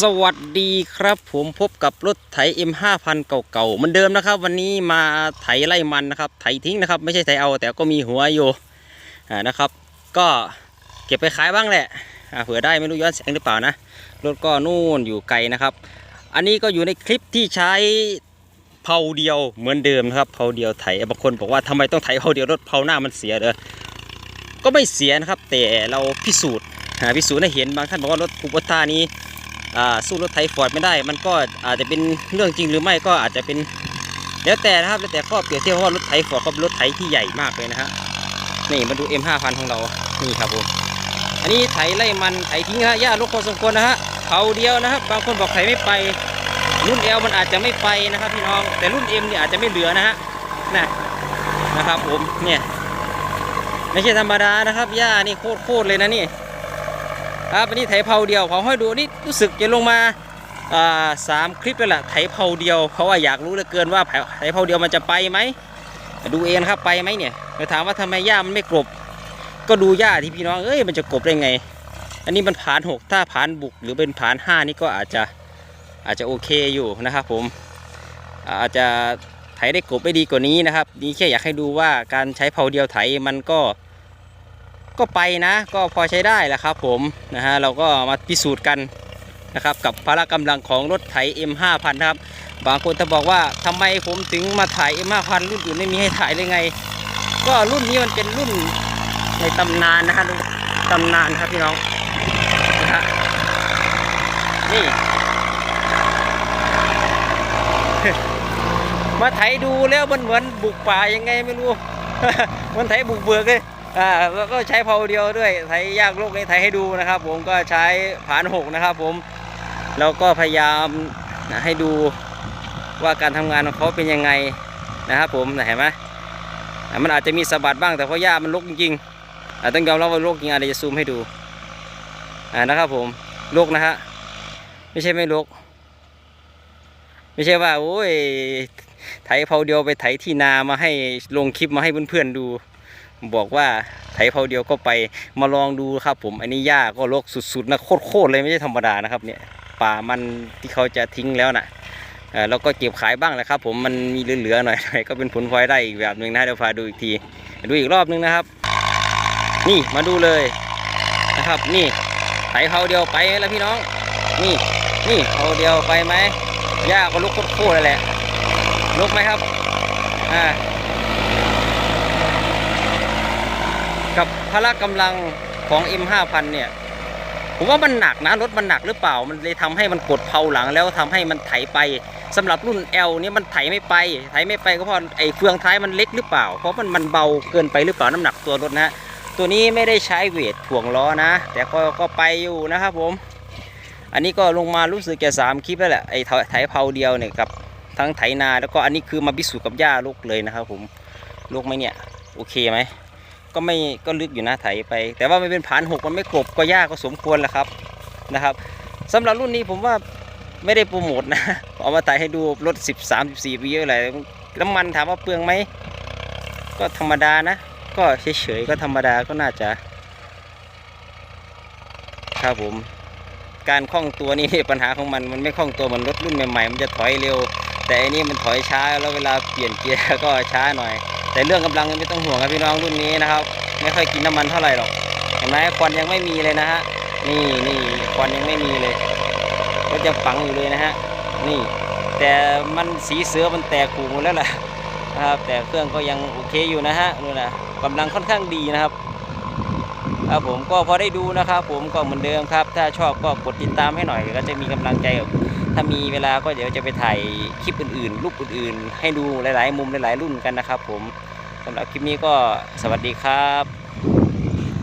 สวัสดีครับผมพบกับรถไถ M5000 เก่าๆเหมือนเดิมนะครับ วันนี้มาไถไล่มันนะครับไถทิ้งนะครับ ไม่ใช่ไถเอาแต่ก็มีหัวอยู่อ่านะครับ ก็เก็บไปขายบ้างแหละอ่าเผื่อได้ไม่รู้ย้อนแสงหรือเปล่านะรถก็นู่นอยู่ไกลนะครับ อันนี้ก็อยู่ในคลิปที่ใช้เผาเดียวเหมือนเดิมนะครับเผาเดียวไถบางคนบอกว่าทำไมต้องไถเผาเดียวรถเผาหน้ามันเสียเด้อก็ไม่เสียนะครับ แต่เราพิสูจน์หาพิสูจน์ให้เห็นบางท่านบอกว่ารถคูปต้านี้ สู้รถไถฟอร์ดไม่ได้ มันก็อาจจะเป็นเรื่องจริงหรือไม่ก็อาจจะเป็นแล้วแต่นะครับแล้วแต่ข้อเปรียบเทียบเพราะว่ารถไถฟอร์ดก็เป็นรถไถที่ใหญ่มากเลยนะฮะนี่มาดู M5000 ของเรานี่ครับผมอันนี้ไถไล่มันไถทิ้งฮะหญ้าลกพอสมควรนะฮะเผาเดียวนะครับบางคนบอกไถไม่ไปรุ่น L มันอาจจะไม่ไปนะครับพี่น้องแต่รุ่น M เนี่ยอาจจะไม่เหลือนะฮะนะนะครับผมเนี่ยไม่ใช่ธรรมดานะครับหญ้านี่โคตรโคตรเลยนะนี่ ครับอันนี้ไถเผาเดียวเขาให้ดูนี่รู้สึกจะลงมาอ่าสามคลิปแล้วแหละไถเผาเดียวเพราะว่าอยากรู้เหลือเกินว่าไถเผาเดียวมันจะไปไหมดูเองครับไปไหมเนี่ยเราถามว่าทำไมหญ้ามันไม่กรบก็ดูหญ้าที่พี่น้องเอ้ยมันจะกรบได้ไง อันนี้มันผานหกถ้าผานบุกหรือเป็นผานห้านี่ก็อาจจะอาจจะโอเคอยู่นะครับผมอาจจะไถได้กรบได้ดีกว่านี้นะครับนี่แค่อยากให้ดูว่าการใช้เผาเดียวไถมันก็ ก็ไปนะ ก็พอใช้ได้แหละครับผมนะฮะเราก็มาพิสูจน์กันนะครับกับพละกำลังของรถไถ M5000 ครับบางคนจะบอกว่าทำไมผมถึงมาถ่าย M5000 รุ่นอื่นไม่มีให้ถ่ายเลยไง ก็รุ่นนี้มันเป็นรุ่นในตำนานนะฮะตำนานครับพี่น้องนะฮะนี่มาไถดูแล้วมันเหมือนบุกป่ายังไงไม่รู้ มันไถบุกเบิกเลย อ่าแล้วก็ใช้เผาเดียวด้วยไถยากโลกนี้ไถให้ดูนะครับ ผมก็ใช้ผานหกนะครับ ผมแล้วก็พยายามนะให้ดูว่าการทำงานของเขาเป็นยังไงนะครับ ผมเห็นไหมมันอาจจะมีสะบัดบ้างแต่เพราะหญ้ามันรกจริงๆต้องยอมรับว่ารกจริงอะเดี๋ยวจะซูมให้ดูอ่านะครับ ผมรกนะฮะไม่ใช่ไม่รกไม่ใช่ว่าโอ้ยไถเผาเดียวไปไถที่นามาให้ลงคลิปมาให้เพื่อนๆดู บอกว่าไถเผาเดียวก็ไปมาลองดูครับ ผมอันนี้หญ้าก็รกสุดๆนะโคตรๆเลยไม่ใช่ธรรมดานะครับเนี่ยป่ามันที่เขาจะทิ้งแล้วนะเออเราก็เก็บขายบ้างแหละครับ ผมมันมีเหลือๆหน่อยก็เป็นผลพลอยได้อีกแบบหนึ่งนะเดี๋ยวพาดูอีกทีดูอีกรอบนึงนะครับ นี่มาดูเลยนะครับ นี่ไถเผาเดียวไปแล้วพี่น้อง นี่นี่เผาเดียวไปไหมหญ้าก็ลุกโคตรๆเลยแหละลุกไหมครับอ่า กับพละกำลังของ M5000 เนี่ยผมว่ามันหนักนะรถมันหนักหรือเปล่า มันเลยทำให้มันกดเพาหลังแล้วทำให้มันไถไปสำหรับรุ่น L เนี่ยมันไถไม่ไป ไถไม่ไปก็เพราะไอ้เฟืองท้ายมันเล็กหรือเปล่า เพราะมันมันเบาเกินไปหรือเปล่าน้ำหนักตัวรถนะตัวนี้ไม่ได้ใช้เวทถ่วงล้อนะ แต่ก็ก็ไปอยู่นะครับผม อันนี้ก็ลงมารู้สึกจะสามคลิปแล้วแหละไอ้ไถไถเผาเดียวเนี่ยกับทั้งไถนาแล้วก็อันนี้คือมาพิสูจน์กับหญ้าลูกเลยนะครับผมลูกไหมเนี่ยโอเคไหม ก็ไม่ก็ลึกอยู่นะไถไป แต่ว่ามันเป็นผานหกมันไม่กลบก็ยากก็สมควรแหละครับนะครับสำหรับรุ่นนี้ผมว่าไม่ได้โปรโมทนะเอามาไถให้ดูรถ 13 14ปีเยอะอะไรน้ำมันถามว่าเปลืองไหมก็ธรรมดานะ ก็เฉยๆก็ธรรมดาก็น่าจะครับผม การคล่องตัวนี่ปัญหาของมันมันไม่คล่องตัวเหมือนรถรุ่นใหม่ๆ มันจะถอยเร็ว แต่อันนี้มันถอยช้าแล้วเวลาเปลี่ยนเกียร์ก็ช้าหน่อย แต่เรื่องกำลังไม่ต้องห่วงครับพี่น้องรุ่นนี้นะครับ ไม่ค่อยกินน้ำมันเท่าไหร่หรอกเห็นไหมควันยังไม่มีเลยนะฮะนี่นี่ควันยังไม่มีเลยรถยังฝังอยู่เลยนะฮะนี่ แต่มันสีเสือมันแตกขู่หมดแล้วแหละนะครับ แต่เครื่องก็ยังโอเคอยู่นะฮะนู่นนะกำลังค่อนข้างดีนะครับครับผมก็พอได้ดูนะครับ ผมก็เหมือนเดิมครับ ถ้าชอบก็กดติดตามให้หน่อยก็จะมีกำลังใจ ถ้ามีเวลาก็เดี๋ยวจะไปถ่ายคลิปอื่นๆ รูปอื่นๆ ให้ดูหลาย ๆ มุมหลาย ๆ รุ่นกันนะครับ ผมสำหรับคลิปนี้ก็สวัสดีครับ